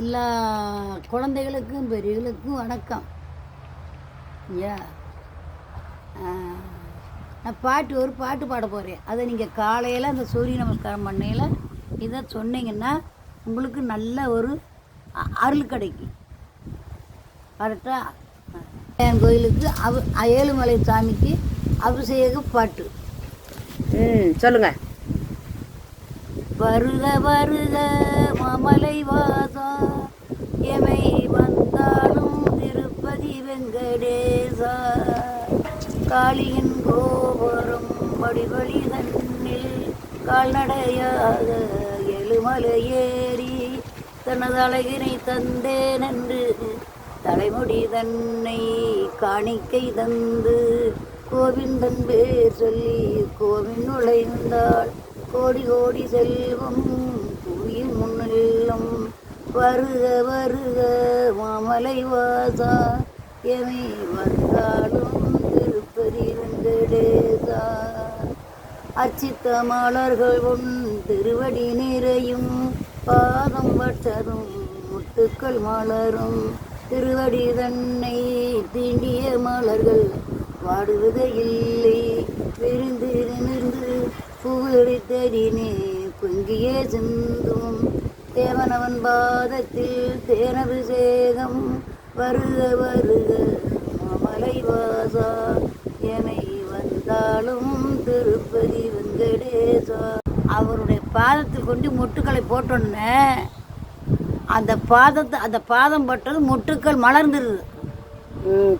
எல்லா குழந்தைகளுக்கும் பெரியவர்களுக்கும் வணக்கம். ஐயா நான் பாட்டு ஒரு பாட்டு பாட போகிறேன் அதை நீங்கள் காலையில் அந்த சூரிய நமஸ்காரம் பண்ணையில் இதை சொன்னீங்கன்னா உங்களுக்கு நல்ல ஒரு அருள் கிடைக்கும். கரெக்டா? என் கோயிலுக்கு அவ ஏழுமலை சாமிக்கு அபிஷேக பாட்டு. ம் சொல்லுங்க. வருக வருக மாமலை வாசா காளியின் கோபுரம் படிபடி தன்னில் கால்நடையாக எழுமலை ஏறி தனது அழகினை தந்தேன் என்று தலைமுடி தன்னை காணிக்கை தந்து கோவிந்தன் பேர் சொல்லி கோவின் நுழைந்தாள். கோடி கோடி செல்வம் புவியின் முன்னிலும். வருக வருக மாமலை வாசா. எமை வந்தாலும் அர்ச்சித்த மலர்கள் உன் திருவடி நிறையும். பாதம் வட்டதும் முத்துக்கள் மலரும். திருவடி தன்னை தீண்டிய மலர்கள் வாடுவதே இல்லை. விருந்து நிமிர்ந்து புகழித்தடினே பொங்கியே சிந்தும். தேவனவன் பாதத்தில் தேனபிஷேகம் வருக வருக மாமலை வாசா. வந்தாலும் அவருடைய பாதத்தில் கொண்டு முட்டுக்களை போட்டோன்னே அந்த பாதத்தை அந்த பாதம் பட்டது முட்டுக்கள் மலர்ந்துருது.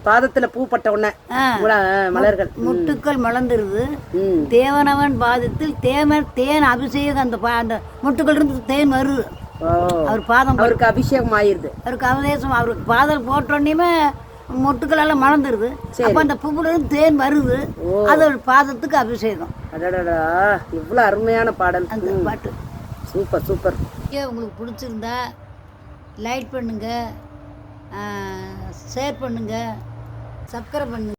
பாதத்துல பூ பட்ட உடனே மலர்கள். முட்டுக்கள் மலர்ந்துருது. தேவனவன் பாதத்தில் தேமர் தேன் அபிஷேகம் அந்த அந்த முட்டுக்கள் இருந்து தேன் வருது. அவர் பாதம் அவருக்கு அபிஷேகம் ஆயிருது. அவருக்கு அவதேசம். அவருக்கு பாதல் போட்டோன்னே மொட்டுக்கள் எல்லாம் மலர்ந்துருது அப்போ அந்த பூவுல இருந்து தேன் வருது. அது ஒரு பாதத்துக்கு அபிஷேகம். அடடடா. இவ்வளோ அருமையான பாடல். அந்த பாட்டு. Super super. உங்களுக்கு பிடிச்சிருந்தா லைக் பண்ணுங்க. ஷேர் பண்ணுங்க. சப்ஸ்கிரைப் பண்ணுங்க.